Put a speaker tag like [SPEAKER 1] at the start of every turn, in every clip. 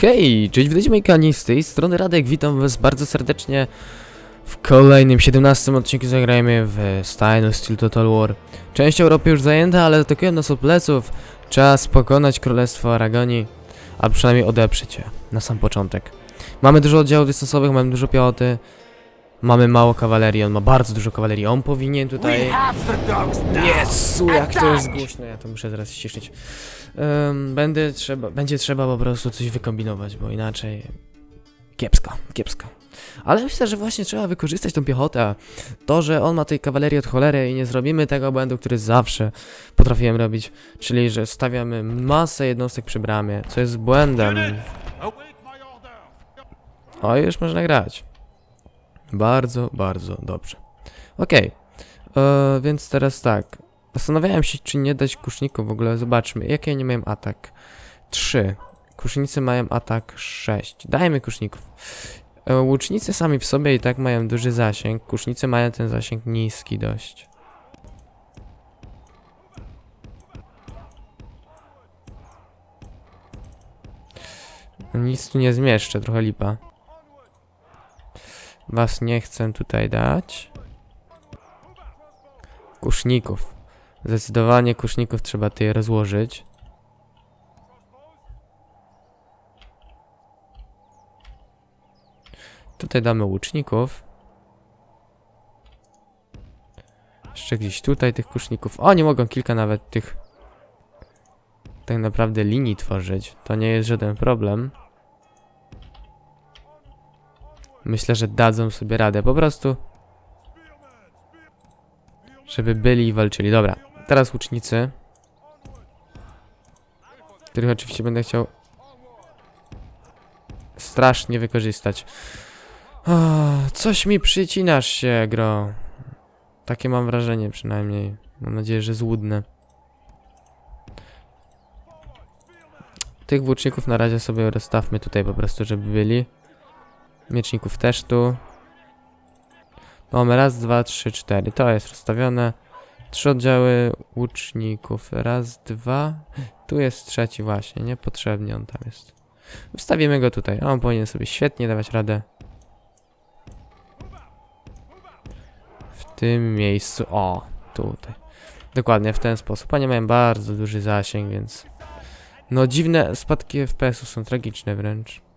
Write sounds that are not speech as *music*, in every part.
[SPEAKER 1] Hej, cześć, witajcie moi kochani, z tej strony Radek, witam was bardzo serdecznie w kolejnym 17 odcinku zagrajmy w Stein Steel Total War. Część Europy już zajęta, ale atakują nas od pleców. Czas pokonać Królestwo Aragonii, a przynajmniej odeprzeć je na sam początek. Mamy dużo oddziałów dystansowych, mamy dużo piechoty, mamy mało kawalerii, on ma bardzo dużo kawalerii, on powinien tutaj... Jezu, jak to jest głośno, ja to muszę zaraz ściszyć. Em, będę trzeba, będzie trzeba po prostu coś wykombinować, bo inaczej kiepsko, kiepsko. Ale myślę, że właśnie trzeba wykorzystać tą piechotę. To, że on ma tej kawalerii od cholery i nie zrobimy tego błędu, który zawsze potrafiłem robić, czyli że stawiamy masę jednostek przy bramie, co jest błędem. O, już można grać. Bardzo, bardzo dobrze. Okej, e, więc teraz tak. Zastanawiałem się, czy nie dać kuszników w ogóle. Zobaczmy, jakie nie mają atak. 3. Kusznicy mają atak 6. Dajmy kuszników. E, Łucznicy sami w sobie i tak mają duży zasięg. Kusznicy mają ten zasięg niski dość. Nic tu nie zmieszczę, trochę lipa. Was nie chcę tutaj dać. Kuszników. Zdecydowanie kuszników trzeba tutaj rozłożyć. Tutaj damy łuczników. Jeszcze gdzieś tutaj tych kuszników. O, nie mogą kilka nawet tych tak naprawdę linii tworzyć. To nie jest żaden problem. Myślę, że dadzą sobie radę. Po prostu żeby byli i walczyli. Dobra, teraz łucznicy. Których oczywiście będę chciał strasznie wykorzystać. O, coś mi przycinasz się, gro. Takie mam wrażenie przynajmniej. Mam nadzieję, że złudne. Tych włóczników na razie sobie rozstawmy tutaj po prostu, żeby byli. Mieczników też tu. Mamy raz, dwa, trzy, cztery. To jest rozstawione. Trzy oddziały łuczników. Raz, dwa. Tu jest trzeci właśnie. Niepotrzebnie on tam jest. Wstawimy go tutaj. On powinien sobie świetnie dawać radę. W tym miejscu. O, tutaj. Dokładnie w ten sposób. Oni mają bardzo duży zasięg, więc... No dziwne spadki FPS-u są tragiczne wręcz.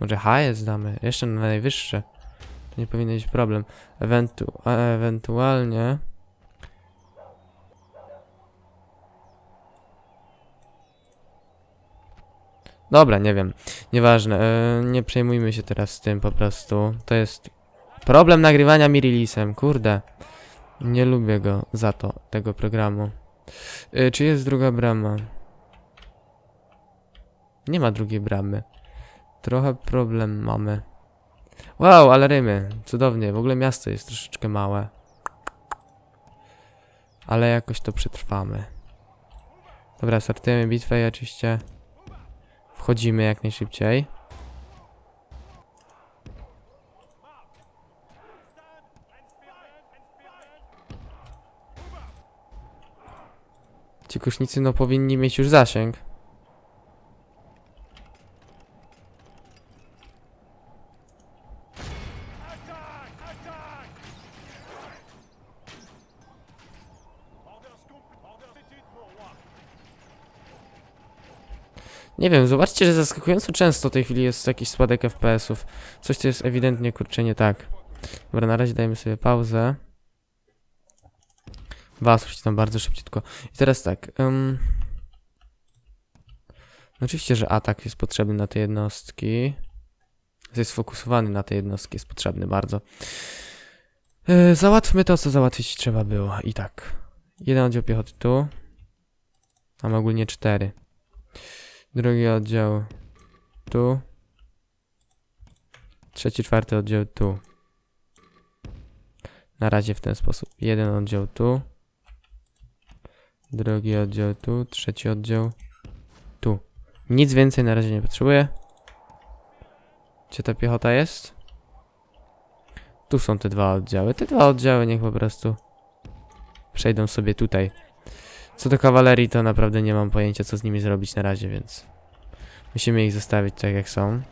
[SPEAKER 1] Może HS damy, jeszcze na najwyższe. To nie powinien być problem. Ewentu a ewentualnie... Dobra, nie wiem. Nieważne. E, nie przejmujmy się teraz tym po prostu. To jest problem nagrywania Mirilisem. Kurde. Nie lubię go za to, tego programu. E, czy jest druga brama? Nie ma drugiej bramy. Trochę problem mamy. Wow, ale rymy. Cudownie. W ogóle miasto jest troszeczkę małe. Ale jakoś to przetrwamy. Dobra, startujemy bitwę i oczywiście wchodzimy jak najszybciej. Ci kusznicy no powinni mieć już zasięg. Nie wiem, zobaczcie, że zaskakująco często w tej chwili jest jakiś spadek FPS-ów. Coś to jest ewidentnie kurczę nie tak. Dobra, na razie dajmy sobie pauzę. Was już tam bardzo szybciutko. I teraz tak. Um... Oczywiście, że atak jest potrzebny na te jednostki. Jest sfokusowany na te jednostki, jest potrzebny bardzo. Yy, załatwmy to, co załatwić trzeba było. I tak. Jeden oddział piechoty tu. Mam ogólnie cztery. Drugi oddział tu. Trzeci, czwarty oddział tu. Na razie w ten sposób. Jeden oddział tu. Drugi oddział tu. Trzeci oddział tu. Nic więcej na razie nie potrzebuję. Gdzie ta piechota jest? Tu są te dwa oddziały. Te dwa oddziały niech po prostu przejdą sobie tutaj. Co do kawalerii, to naprawdę nie mam pojęcia, co z nimi zrobić na razie, więc musimy ich zostawić tak, jak są.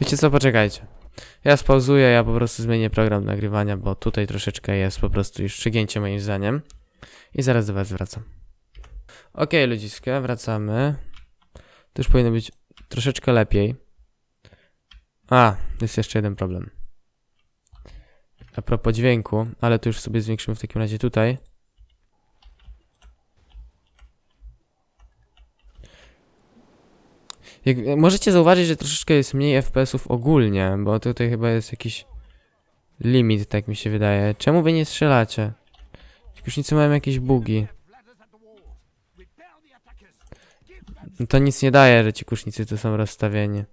[SPEAKER 1] Wiecie co, poczekajcie. Ja spauzuję, ja po prostu zmienię program nagrywania, bo tutaj troszeczkę jest po prostu już przegięcie moim zdaniem. I zaraz do was wracam. Okej, ludziska, wracamy. To już powinno być troszeczkę lepiej. A, jest jeszcze jeden problem. A propos dźwięku, ale to już sobie zwiększymy w takim razie tutaj. Jak, możecie zauważyć, że troszeczkę jest mniej FPS-ów ogólnie, bo tutaj chyba jest jakiś limit, tak mi się wydaje. Czemu wy nie strzelacie? Kusznicy mają jakieś bugi. No to nic nie daje, że ci kusznicy tu są rozstawieni.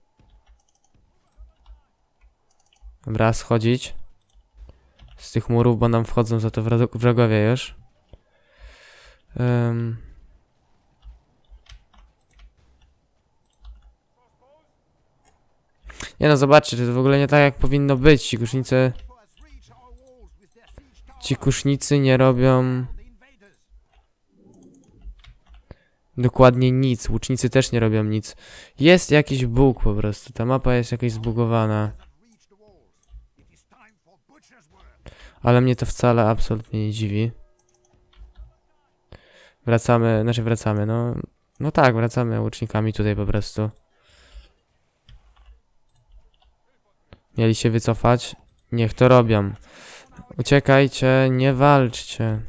[SPEAKER 1] Dobra, schodzić. Z tych murów, bo nam wchodzą za to wro- wrogowie już. Ym. Nie no, zobaczcie, to w ogóle nie tak jak powinno być. Ci kusznicy... Ci kusznicy nie robią... Dokładnie nic. Łucznicy też nie robią nic. Jest jakiś bóg po prostu. Ta mapa jest jakaś zbugowana. Ale mnie to wcale absolutnie nie dziwi. Wracamy, znaczy wracamy, no... No tak, wracamy łucznikami tutaj po prostu. Mieli się wycofać? Niech to robią. Uciekajcie, nie walczcie.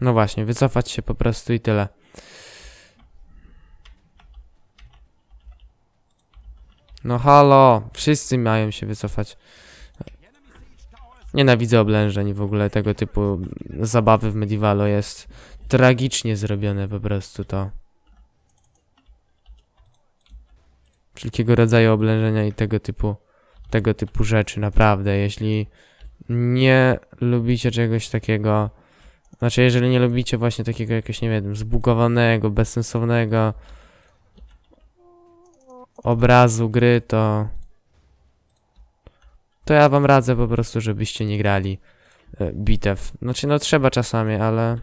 [SPEAKER 1] No właśnie, wycofać się po prostu i tyle. No halo, wszyscy mają się wycofać. Nienawidzę oblężeń w ogóle tego typu zabawy w Medievalo jest tragicznie zrobione po prostu to. Wszelkiego rodzaju oblężenia i tego typu tego typu rzeczy, naprawdę. Jeśli nie lubicie czegoś takiego, znaczy, jeżeli nie lubicie właśnie takiego jakiegoś, nie wiem, zbugowanego, bezsensownego obrazu gry, to to ja wam radzę po prostu, żebyście nie grali e, bitew. Znaczy, no trzeba czasami, ale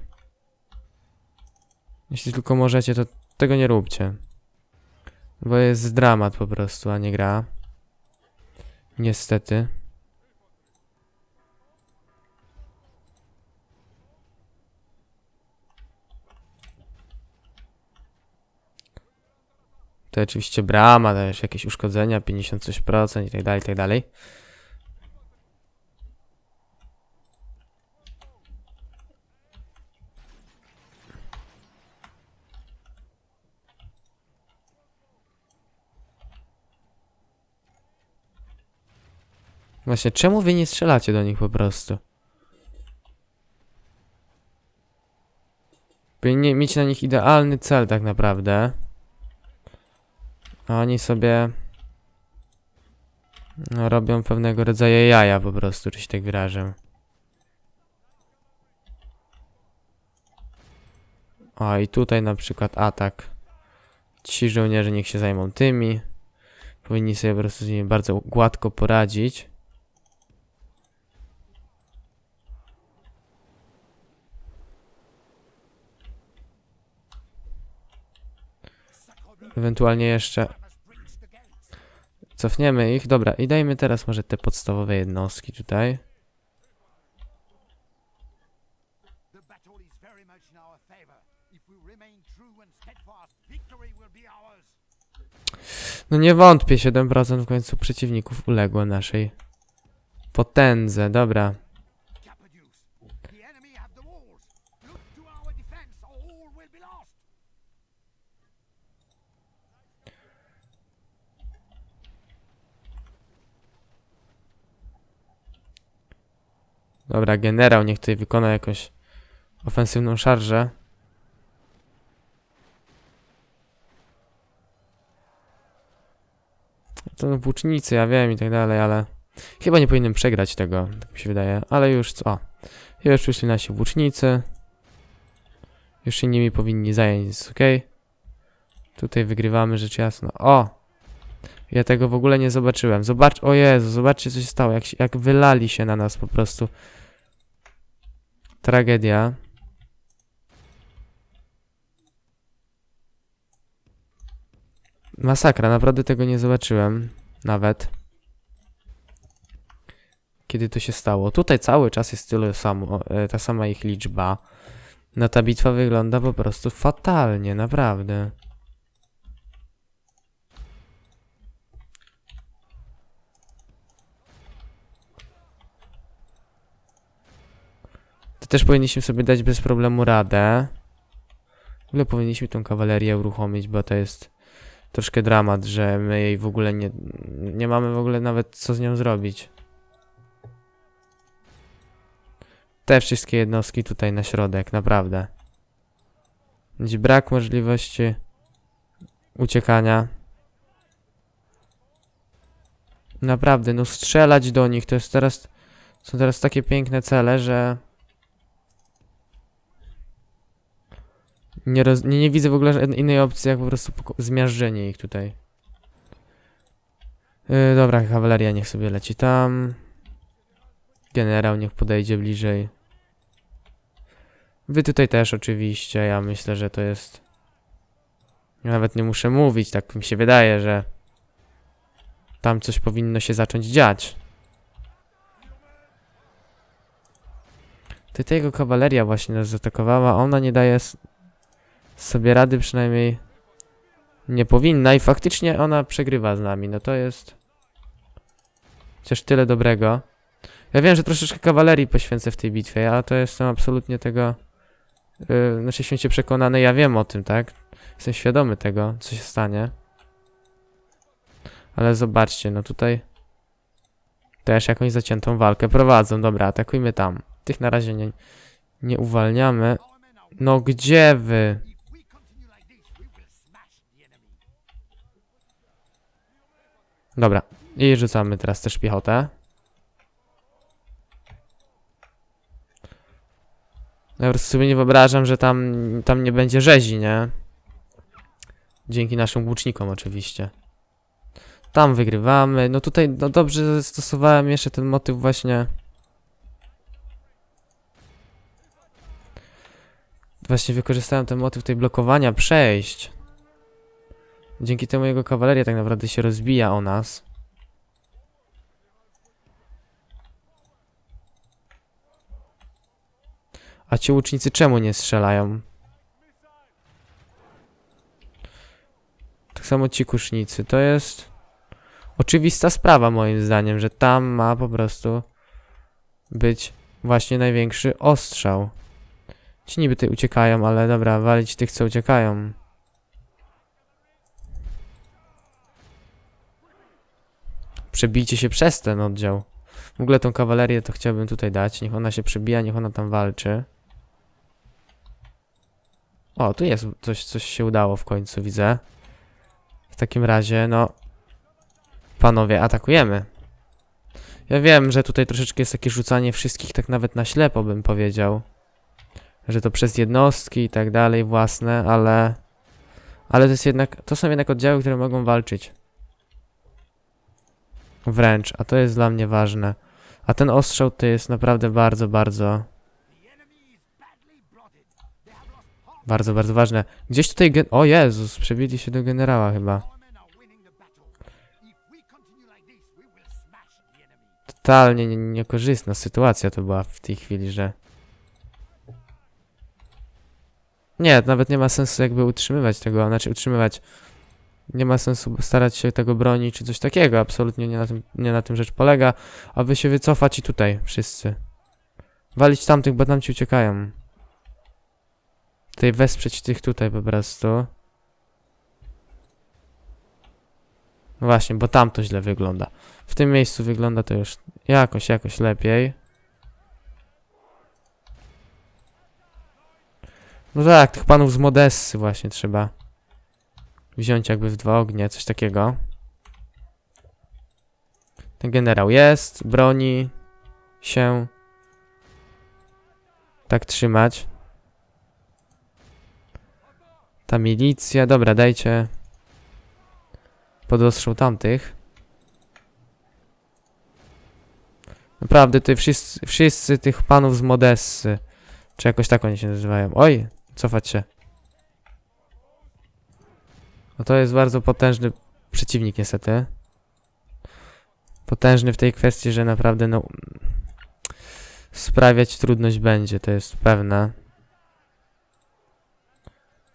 [SPEAKER 1] jeśli tylko możecie, to tego nie róbcie. Bo jest dramat po prostu, a nie gra. Niestety. To oczywiście brama, też jakieś uszkodzenia, 50 coś procent i tak dalej, i tak dalej. Właśnie, czemu wy nie strzelacie do nich po prostu? Powinni mieć na nich idealny cel tak naprawdę. A oni sobie no, robią pewnego rodzaju jaja po prostu, czy się tak wyrażę. O, i tutaj na przykład atak. Ci żołnierze niech się zajmą tymi. Powinni sobie po prostu z nimi bardzo gładko poradzić. Ewentualnie jeszcze cofniemy ich. Dobra, i dajmy teraz może te podstawowe jednostki tutaj. No nie wątpię, 7% w końcu przeciwników uległo naszej potędze. Dobra. Dobra, generał niech tutaj wykona jakąś ofensywną szarżę. To włócznicy, ja wiem i tak dalej, ale chyba nie powinienem przegrać tego, tak mi się wydaje, ale już co? Już przyszli nasi włócznicy. Już się nimi powinni zająć, jest ok. Tutaj wygrywamy rzecz jasna. O! Ja tego w ogóle nie zobaczyłem. Zobacz, o Jezu, zobaczcie co się stało, jak, jak wylali się na nas po prostu. Tragedia. Masakra, naprawdę tego nie zobaczyłem. Nawet. Kiedy to się stało. Tutaj cały czas jest tyle samo, e, ta sama ich liczba. No ta bitwa wygląda po prostu fatalnie, naprawdę. Też powinniśmy sobie dać bez problemu radę. W ogóle powinniśmy tą kawalerię uruchomić, bo to jest troszkę dramat, że my jej w ogóle nie, nie mamy w ogóle nawet co z nią zrobić. Te wszystkie jednostki tutaj na środek, naprawdę. Będzie brak możliwości uciekania. Naprawdę, no strzelać do nich to jest teraz. Są teraz takie piękne cele, że. Nie, roz, nie, nie widzę w ogóle innej opcji, jak po prostu zmiażdżenie ich tutaj. Yy, dobra, kawaleria niech sobie leci tam. Generał niech podejdzie bliżej. Wy tutaj też oczywiście, ja myślę, że to jest... Nawet nie muszę mówić, tak mi się wydaje, że... Tam coś powinno się zacząć dziać. Ty tego kawaleria właśnie nas zaatakowała, ona nie daje sobie rady przynajmniej... Nie powinna i faktycznie ona przegrywa z nami, no to jest... Chociaż tyle dobrego. Ja wiem, że troszeczkę kawalerii poświęcę w tej bitwie, ale to jestem absolutnie tego... Yy, znaczy święcie przekonany, ja wiem o tym, tak? Jestem świadomy tego, co się stanie. Ale zobaczcie, no tutaj... Też jakąś zaciętą walkę prowadzą. Dobra, atakujmy tam. Tych na razie nie, nie uwalniamy. No gdzie wy? Dobra. I rzucamy teraz też piechotę. Ja po prostu sobie nie wyobrażam, że tam, tam nie będzie rzezi, nie? Dzięki naszym łucznikom oczywiście. Tam wygrywamy. No tutaj no dobrze zastosowałem jeszcze ten motyw właśnie. Właśnie wykorzystałem ten motyw tej blokowania przejść. Dzięki temu jego kawaleria tak naprawdę się rozbija o nas. A ci łucznicy czemu nie strzelają? Tak samo ci kusznicy. To jest oczywista sprawa moim zdaniem, że tam ma po prostu być właśnie największy ostrzał. Ci niby tutaj uciekają, ale dobra, walić tych co uciekają. Przebijcie się przez ten oddział. W ogóle tą kawalerię to chciałbym tutaj dać. Niech ona się przebija, niech ona tam walczy. O, tu jest coś, coś się udało w końcu, widzę. W takim razie, no... Panowie, atakujemy. Ja wiem, że tutaj troszeczkę jest takie rzucanie wszystkich tak nawet na ślepo, bym powiedział. Że to przez jednostki i tak dalej własne, ale... Ale to jest jednak... To są jednak oddziały, które mogą walczyć. Wręcz, a to jest dla mnie ważne. A ten ostrzał to jest naprawdę bardzo, bardzo... Bardzo, bardzo ważne. Gdzieś tutaj gen... O Jezus, przebili się do generała chyba. Totalnie nie- niekorzystna sytuacja to była w tej chwili, że... Nie, nawet nie ma sensu jakby utrzymywać tego, znaczy utrzymywać... Nie ma sensu starać się tego bronić czy coś takiego, absolutnie nie na tym, nie na tym rzecz polega, a wy się wycofać i tutaj wszyscy. Walić tamtych, bo tam ci uciekają. Tutaj wesprzeć tych tutaj po prostu. No właśnie, bo tam to źle wygląda. W tym miejscu wygląda to już jakoś, jakoś lepiej. No tak, tych panów z Modessy właśnie trzeba wziąć jakby w dwa ognie, coś takiego. Ten generał jest, broni się. Tak trzymać. Ta milicja, dobra, dajcie pod ostrzał tamtych. Naprawdę, tutaj wszyscy, wszyscy tych panów z Modessy, czy jakoś tak oni się nazywają. Oj, cofać się. No to jest bardzo potężny przeciwnik niestety. Potężny w tej kwestii, że naprawdę no sprawiać trudność będzie, to jest pewne.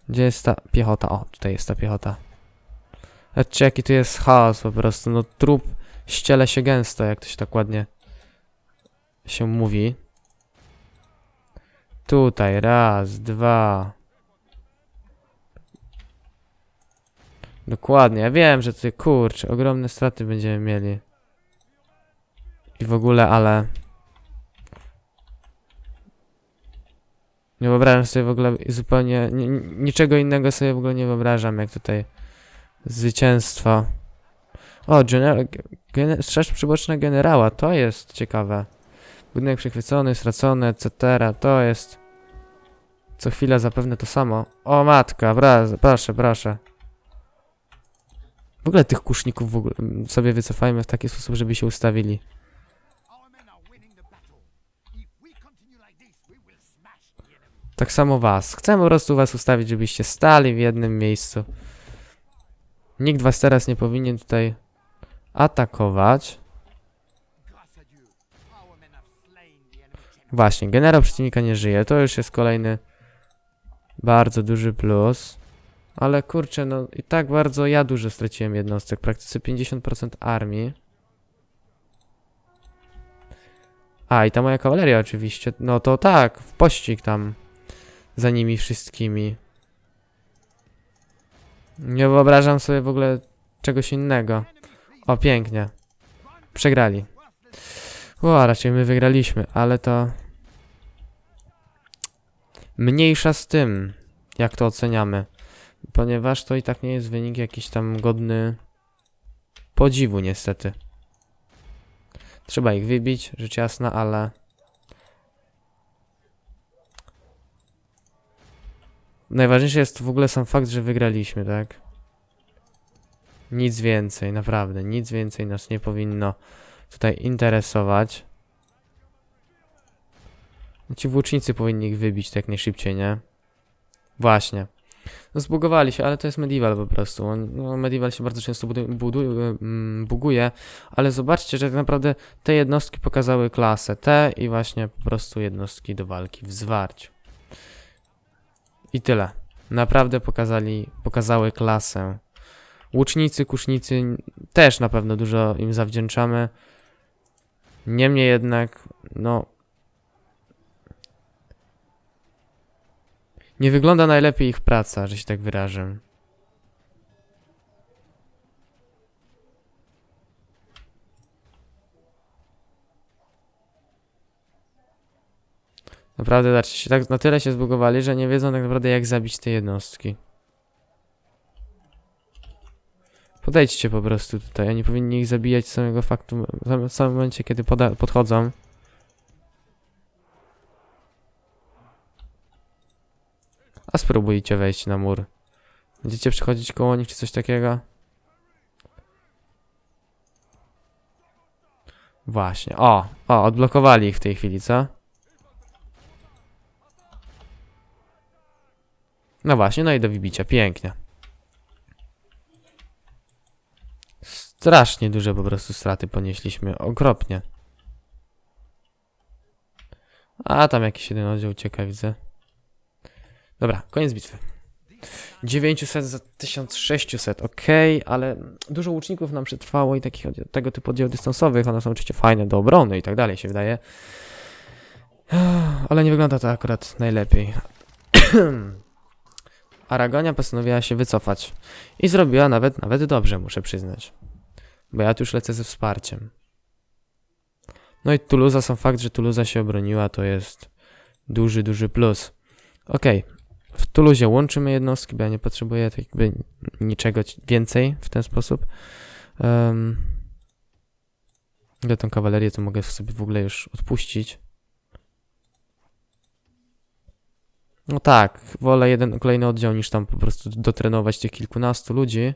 [SPEAKER 1] Gdzie jest ta piechota? O, tutaj jest ta piechota. Zobaczcie jaki tu jest chaos po prostu, no trup ściele się gęsto, jak to się tak ładnie się mówi. Tutaj, raz, dwa. Dokładnie, ja wiem, że tutaj, kurczę, ogromne straty będziemy mieli. I w ogóle, ale... Nie wyobrażam sobie w ogóle zupełnie, ni- ni- niczego innego sobie w ogóle nie wyobrażam, jak tutaj zwycięstwo. O, gener- gener- przyboczna generała, to jest ciekawe. Budynek przechwycony, stracony, etc. To jest... Co chwila zapewne to samo. O matka, proszę, proszę. W ogóle tych kuszników w ogóle sobie wycofajmy w taki sposób, żeby się ustawili. Tak samo was. Chcę po prostu was ustawić, żebyście stali w jednym miejscu. Nikt was teraz nie powinien tutaj atakować. Właśnie, generał przeciwnika nie żyje. To już jest kolejny bardzo duży plus. Ale kurczę, no i tak bardzo ja dużo straciłem jednostek. Praktycznie 50% armii. A, i ta moja kawaleria oczywiście. No to tak, w pościg tam za nimi wszystkimi. Nie wyobrażam sobie w ogóle czegoś innego. O, pięknie. Przegrali. O, raczej my wygraliśmy, ale to... Mniejsza z tym, jak to oceniamy. Ponieważ to i tak nie jest wynik jakiś tam godny podziwu, niestety. Trzeba ich wybić, rzecz jasna, ale... Najważniejszy jest w ogóle sam fakt, że wygraliśmy, tak? Nic więcej, naprawdę, nic więcej nas nie powinno tutaj interesować. Ci włócznicy powinni ich wybić tak najszybciej, nie? Właśnie. No zbugowali się, ale to jest medieval po prostu. No, medieval się bardzo często mm, buguje, ale zobaczcie, że tak naprawdę te jednostki pokazały klasę. Te i właśnie po prostu jednostki do walki w zwarciu. I tyle. Naprawdę pokazali, pokazały klasę. Łucznicy, kusznicy też na pewno dużo im zawdzięczamy. Niemniej jednak, no. Nie wygląda najlepiej ich praca, że się tak wyrażę. Naprawdę, zobaczcie, się tak na tyle się zbugowali, że nie wiedzą tak naprawdę jak zabić te jednostki. Podejdźcie po prostu tutaj, oni powinni ich zabijać samego faktu, w samym momencie kiedy podchodzą. A spróbujcie wejść na mur. Będziecie przychodzić koło nich czy coś takiego? Właśnie, o, o, odblokowali ich w tej chwili, co? No właśnie, no i do wybicia, pięknie. Strasznie duże po prostu straty ponieśliśmy, okropnie. A tam jakiś jeden oddział ucieka, widzę. Dobra, koniec bitwy. 900 za 1600, okej, ale dużo łuczników nam przetrwało i takich tego typu oddziałów dystansowych, one są oczywiście fajne do obrony i tak dalej się wydaje. Ale nie wygląda to akurat najlepiej. *clears throat* Aragonia postanowiła się wycofać. I zrobiła nawet, nawet dobrze, muszę przyznać. Bo ja tu już lecę ze wsparciem. No i Tuluza, sam fakt, że Tuluza się obroniła, to jest duży, duży plus. Okej, w Tuluzie łączymy jednostki, bo ja nie potrzebuję tak jakby niczego więcej w ten sposób. Um, ja tą kawalerię to mogę sobie w ogóle już odpuścić. No tak, wolę jeden kolejny oddział niż tam po prostu dotrenować tych kilkunastu ludzi.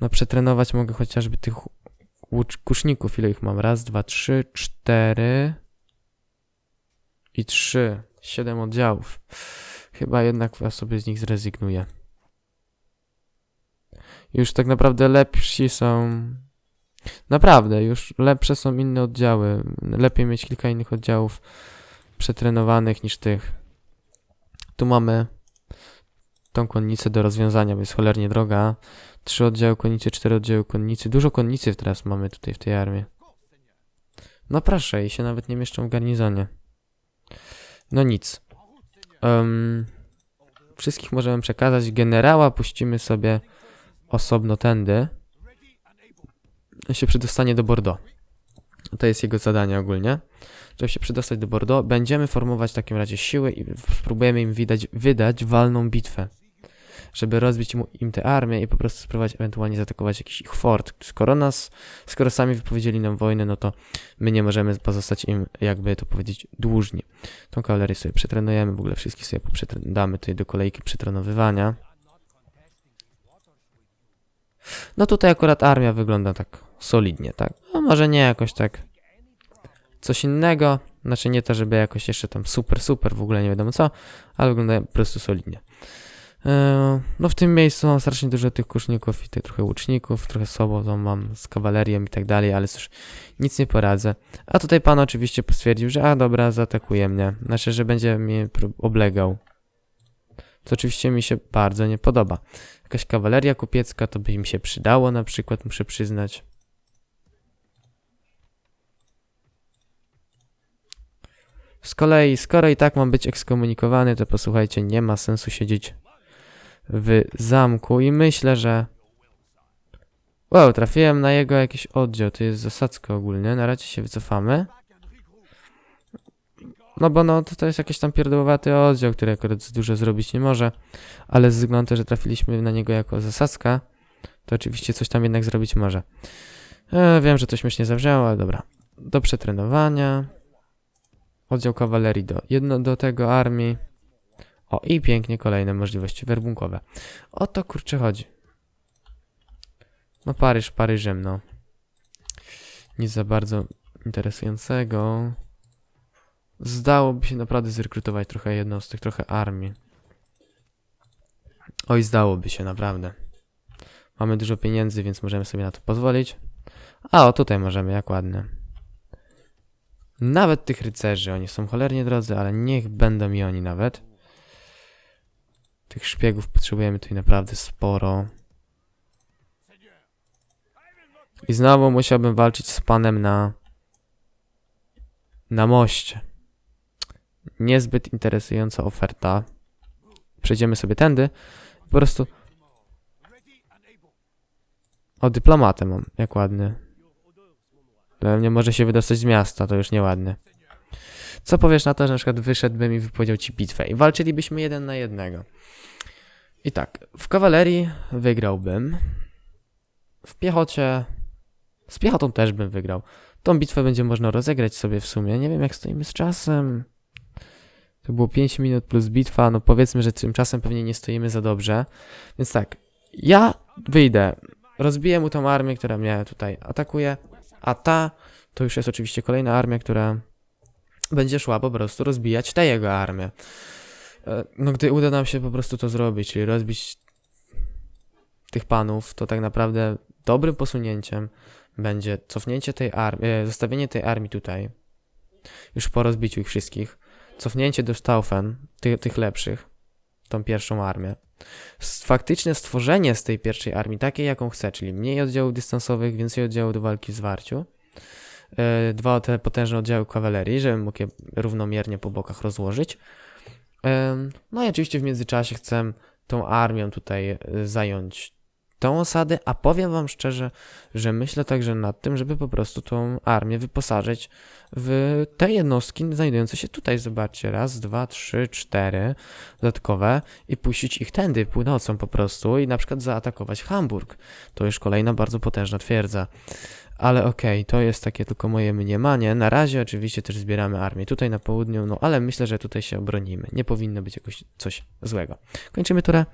[SPEAKER 1] No przetrenować mogę chociażby tych kuszników. Ile ich mam? Raz, dwa, trzy, cztery i trzy. Siedem oddziałów. Chyba jednak ja sobie z nich zrezygnuję. Już tak naprawdę lepsi są. Naprawdę, już lepsze są inne oddziały. Lepiej mieć kilka innych oddziałów przetrenowanych niż tych. Tu mamy tą konnicę do rozwiązania, bo jest cholernie droga. Trzy oddziały konnicy, cztery oddziały konnicy. Dużo konnicy teraz mamy tutaj w tej armii. No proszę, i się nawet nie mieszczą w garnizonie. No nic. Em, wszystkich możemy przekazać. Generała puścimy sobie osobno tędy. Się przedostanie do Bordeaux. To jest jego zadanie ogólnie. Żeby się przedostać do Bordeaux, będziemy formować w takim razie siły i spróbujemy im wydać, wydać walną bitwę. Żeby rozbić mu, im tę armię i po prostu spróbować ewentualnie zaatakować jakiś ich fort. Skoro nas, skoro sami wypowiedzieli nam wojnę, no to my nie możemy pozostać im, jakby to powiedzieć, dłużni. Tą kawalerię sobie przetrenujemy, w ogóle wszystkich sobie damy tutaj do kolejki przetrenowywania. No tutaj akurat armia wygląda tak solidnie, tak? No może nie jakoś tak coś innego, znaczy nie to, żeby jakoś jeszcze tam super, super, w ogóle nie wiadomo co, ale wygląda po prostu solidnie. Eee, No w tym miejscu mam strasznie dużo tych kuszników i tych trochę łuczników, trochę sobą tam mam z kawalerią i tak dalej, ale cóż, nic nie poradzę. A tutaj pan oczywiście stwierdził, że a dobra, zaatakuje mnie, znaczy, że będzie mnie oblegał. Co oczywiście mi się bardzo nie podoba. Jakaś kawaleria kupiecka to by im się przydało na przykład, muszę przyznać. Z kolei, skoro i tak mam być ekskomunikowany, to posłuchajcie, nie ma sensu siedzieć w zamku i myślę, że... Wow, trafiłem na jego jakiś oddział, to jest zasadzka ogólnie, na razie się wycofamy. No bo no, to, to jest jakiś tam pierdołowaty oddział, który akurat dużo zrobić nie może, ale ze względu na to, że trafiliśmy na niego jako zasadzka, to oczywiście coś tam jednak zrobić może. E, wiem, że to śmiesznie zabrzmiało, ale dobra. Do przetrenowania. Oddział kawalerii do, jedno, do tego armii. O, i pięknie kolejne możliwości werbunkowe. O to kurczę chodzi. No Paryż, Paryżem, no. Nic za bardzo interesującego. Zdałoby się naprawdę zrekrutować trochę jednostek, trochę armii. Oj, zdałoby się, naprawdę. Mamy dużo pieniędzy, więc możemy sobie na to pozwolić. A, o tutaj możemy, jak ładnie. Nawet tych rycerzy, oni są cholernie drodzy, ale niech będą i oni nawet. Tych szpiegów potrzebujemy tutaj naprawdę sporo. I znowu musiałbym walczyć z panem na... Na moście. Niezbyt interesująca oferta. Przejdziemy sobie tędy. Po prostu... O, dyplomatę mam, jak ładny. Ale nie może się wydostać z miasta, to już nieładne. Co powiesz na to, że na przykład wyszedłbym i wypowiedział ci bitwę i walczylibyśmy jeden na jednego? I tak, w kawalerii wygrałbym. W piechocie... Z piechotą też bym wygrał. Tą bitwę będzie można rozegrać sobie w sumie. Nie wiem jak stoimy z czasem. To było 5 minut plus bitwa, no powiedzmy, że tymczasem pewnie nie stoimy za dobrze. Więc tak, ja wyjdę, rozbiję mu tą armię, która mnie tutaj atakuje, a ta to już jest oczywiście kolejna armia, która będzie szła po prostu rozbijać tę jego armię. E, No gdy uda nam się po prostu to zrobić, czyli rozbić tych panów, to tak naprawdę dobrym posunięciem będzie cofnięcie tej armii, e, zostawienie tej armii tutaj, już po rozbiciu ich wszystkich, cofnięcie do Staufen, ty, tych lepszych, tą pierwszą armię. Faktyczne stworzenie z tej pierwszej armii, takiej jaką chcę, czyli mniej oddziałów dystansowych, więcej oddziałów do walki w zwarciu, e, dwa te potężne oddziały kawalerii, żebym mógł je równomiernie po bokach rozłożyć. No i oczywiście w międzyczasie chcę tą armią tutaj e, zająć tą osadę, a powiem wam szczerze, że myślę także nad tym, żeby po prostu tą armię wyposażyć w te jednostki znajdujące się tutaj. Zobaczcie, raz, dwa, trzy, cztery dodatkowe i puścić ich tędy północą po prostu i na przykład zaatakować Hamburg. To już kolejna bardzo potężna twierdza. Ale okej, to jest takie tylko moje mniemanie. Na razie oczywiście też zbieramy armię tutaj na południu, no ale myślę, że tutaj się obronimy. Nie powinno być jakoś coś złego. Kończymy turę.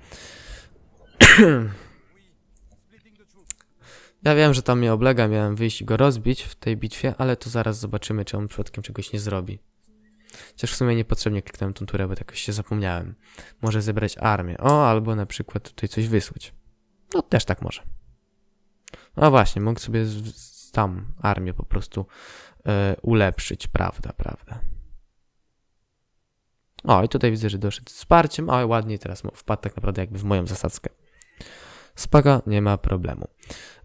[SPEAKER 1] *clears throat* Ja wiem, że tam mnie oblega, miałem wyjść i go rozbić w tej bitwie, ale to zaraz zobaczymy, czy on przypadkiem czegoś nie zrobi. Chociaż w sumie niepotrzebnie kliknąłem tą turę, bo jakoś się zapomniałem. Może zebrać armię. O, albo na przykład tutaj coś wysłać. No, też tak może. No właśnie, mógł sobie tam armię po prostu e, ulepszyć, prawda, prawda. O, i tutaj widzę, że doszedł z wsparciem, ale ładnie teraz wpadł tak naprawdę jakby w moją zasadzkę. Spoko, nie ma problemu.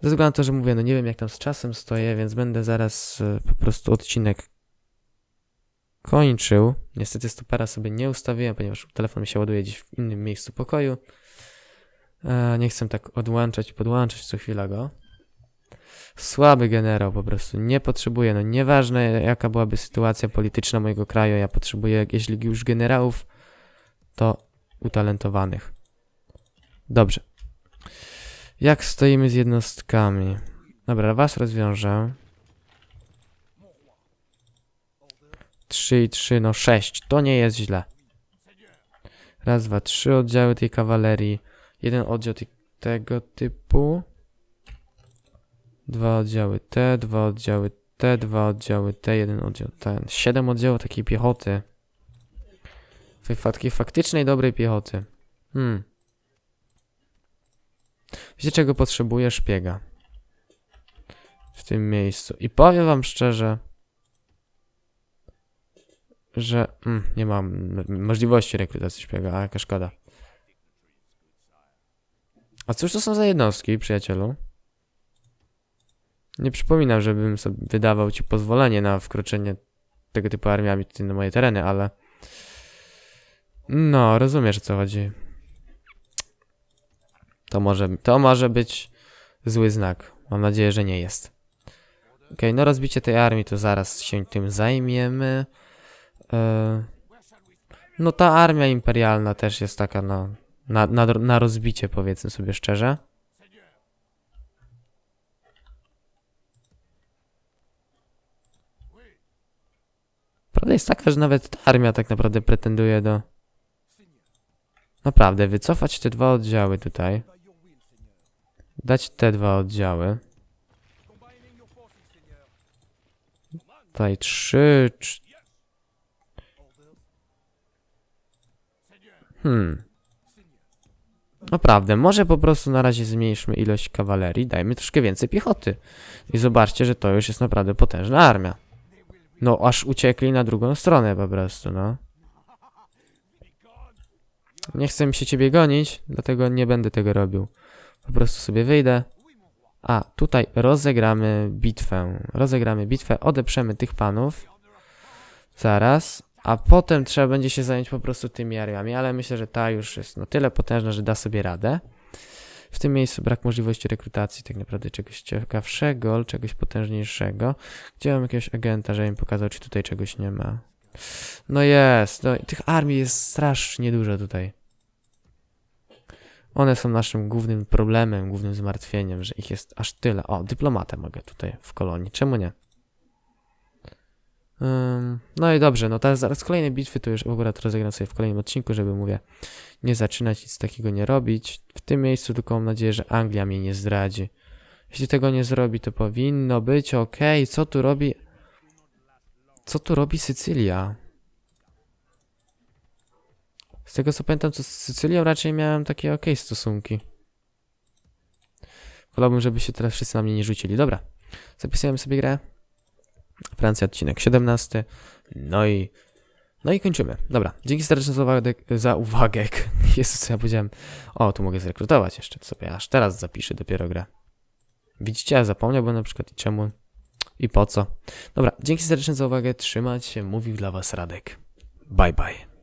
[SPEAKER 1] Ze względu na to, że mówię, no nie wiem jak tam z czasem stoję, więc będę zaraz e, po prostu odcinek kończył. Niestety stopera sobie nie ustawiłem, ponieważ telefon mi się ładuje gdzieś w innym miejscu pokoju. E, nie chcę tak odłączać podłączać co chwila go. Słaby generał po prostu, nie potrzebuję, no nieważne jaka byłaby sytuacja polityczna mojego kraju, ja potrzebuję, jeśli już generałów, to utalentowanych. Dobrze. Jak stoimy z jednostkami? Dobra, was rozwiążę. 3 i 3, no 6. To nie jest źle. Raz, dwa, trzy oddziały tej kawalerii. Jeden oddział tego typu. Dwa oddziały T, dwa oddziały T, dwa oddziały T, jeden oddział ten. Siedem oddziałów takiej piechoty. Tej faktycznej, dobrej piechoty. Hmm. Wiecie czego potrzebuję? Szpiega. W tym miejscu. I powiem wam szczerze, że mm, nie mam możliwości rekrutacji szpiega, a jaka szkoda. A cóż to są za jednostki, przyjacielu? Nie przypominam, żebym sobie wydawał ci pozwolenie na wkroczenie tego typu armiami na moje tereny, ale... No, rozumiesz o co chodzi. To może, to może być zły znak. Mam nadzieję, że nie jest. Okej, no rozbicie tej armii to zaraz się tym zajmiemy. E, no ta armia imperialna też jest taka na, na, na, na rozbicie powiedzmy sobie szczerze. Prawda jest taka, że nawet ta armia tak naprawdę pretenduje do... Naprawdę, wycofać te dwa oddziały tutaj. Dać te dwa oddziały. Tutaj trzy... cz- Hmm. Naprawdę, może po prostu na razie zmniejszmy ilość kawalerii, dajmy troszkę więcej piechoty. I zobaczcie, że to już jest naprawdę potężna armia. No, aż uciekli na drugą stronę po prostu, no. Nie chcę mi się ciebie gonić, dlatego nie będę tego robił. Po prostu sobie wyjdę. A, tutaj rozegramy bitwę. Rozegramy bitwę, odeprzemy tych panów. Zaraz. A potem trzeba będzie się zająć po prostu tymi armiami, ale myślę, że ta już jest na tyle potężna, że da sobie radę. W tym miejscu brak możliwości rekrutacji tak naprawdę czegoś ciekawszego, czegoś potężniejszego. Gdzie mam jakiegoś agenta, żeby mi pokazał, czy tutaj czegoś nie ma. No jest, no, tych armii jest strasznie dużo tutaj. One są naszym głównym problemem, głównym zmartwieniem, że ich jest aż tyle. O, dyplomatę mogę tutaj w kolonii, czemu nie? Ym, no i dobrze, no teraz zaraz kolejne bitwy to już w ogóle rozegram sobie w kolejnym odcinku, żeby mówię, nie zaczynać nic takiego nie robić. W tym miejscu tylko mam nadzieję, że Anglia mnie nie zdradzi. Jeśli tego nie zrobi, to powinno być ok. Co tu robi? Co tu robi Sycylia? Tego co pamiętam, to z Sycylią raczej miałem takie ok stosunki. Wolałbym, żeby się teraz wszyscy na mnie nie rzucili. Dobra, zapisujemy sobie grę. Francja, odcinek 17. No i. No i kończymy. Dobra, dzięki serdecznie za uwagę. Za uwagę. *laughs* Jezus, co ja powiedziałem. O, tu mogę zrekrutować jeszcze. Sobie aż teraz zapiszę dopiero grę. Widzicie, ja zapomniałbym na przykład i czemu i po co. Dobra, dzięki serdecznie za uwagę. Trzymać się. Mówił dla Was Radek. Bye bye.